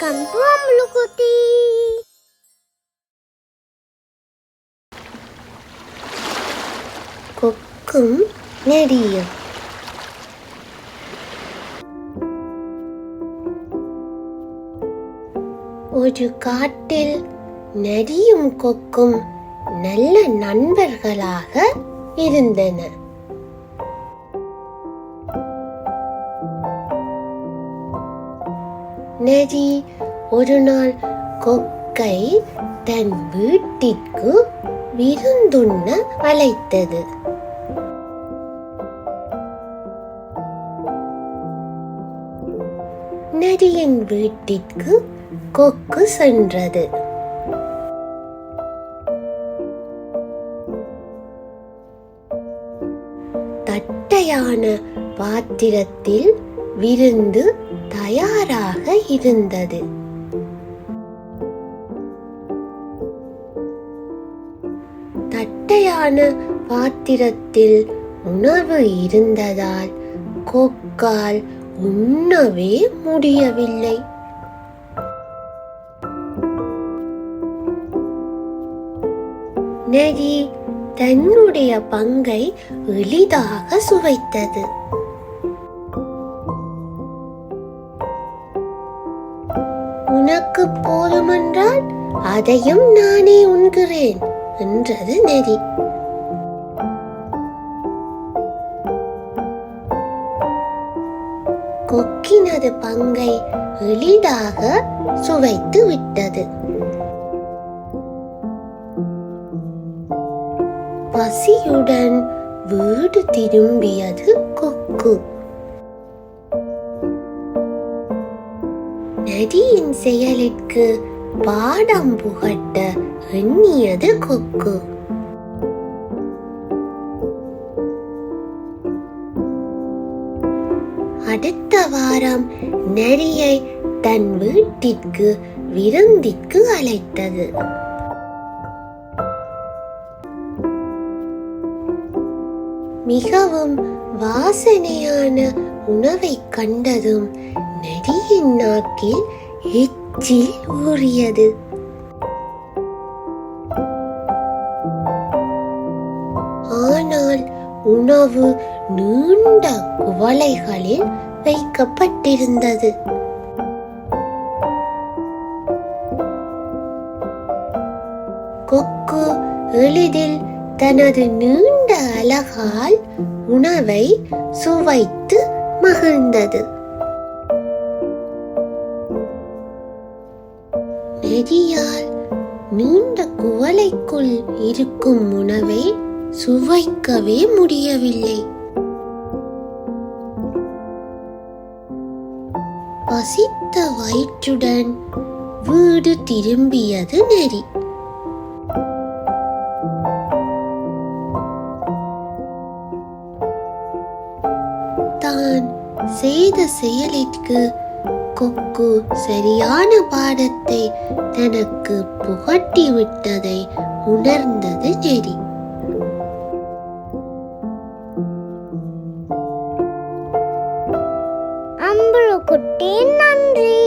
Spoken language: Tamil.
வெல்கம் டு அம்லுகுட்டி கொக்கும் நெடியும் ஒரு காட்டில் நரியும் கொக்கும் நல்ல நண்பர்களாக இருந்தன நரி ஒரு நாள் கொக்கை தன் வீட்டிற்கு விருந்துண்ண அழைத்தது. நரியின் வீட்டிற்கு கொக்கு சென்றது. தட்டையான பாத்திரத்தில் விருந்து தயாராக இருந்தது. தட்டையான பாத்திரத்தில் உணவு இருந்ததால் கொக்கால் உண்ணவே முடியவில்லை. நரி தன்னுடைய பங்கை எளிதாக சுவைத்தது. போதுமென்றால் அதையும் நானே உண்கிறேன் என்றது நெறி. கொக்கினது பங்கை எளிதாக சுவைத்து விட்டது. பசியுடன் வீடு திரும்பியது கொக்கு. நதியின் செயலுக்கு பாடம் புகட்ட எண்ணியது கொக்கு. அடுத்த வாரம் நரியை தன் வீட்டிற்கு விருந்திற்கு அழைத்தது. மிகவும் வாசனையான உணவை கண்டதும் நரியின் நாக்கில் எச்சில் ஊறியது. ஆனால் உணவு நீண்ட குவளைகளில் வைக்கப்பட்டிருந்தது. கொக்கு எளிதில் தனது நீண்ட அலகால் உணவை சுவைத்து மகிழ்ந்தது. நெறியால் நீண்ட குவலைக்குள் இருக்கும் உணவை சுவைக்கவே முடியவில்லை. பசித்த வயிற்றுடன் வீடு திரும்பியது நெறி. தான் செய்த செயலிற்கு கொக்கு சரியான பாடத்தை தனக்கு புகட்டி விட்டதை உணர்ந்தது நெறி. அம்புழு குட்டி நன்றி.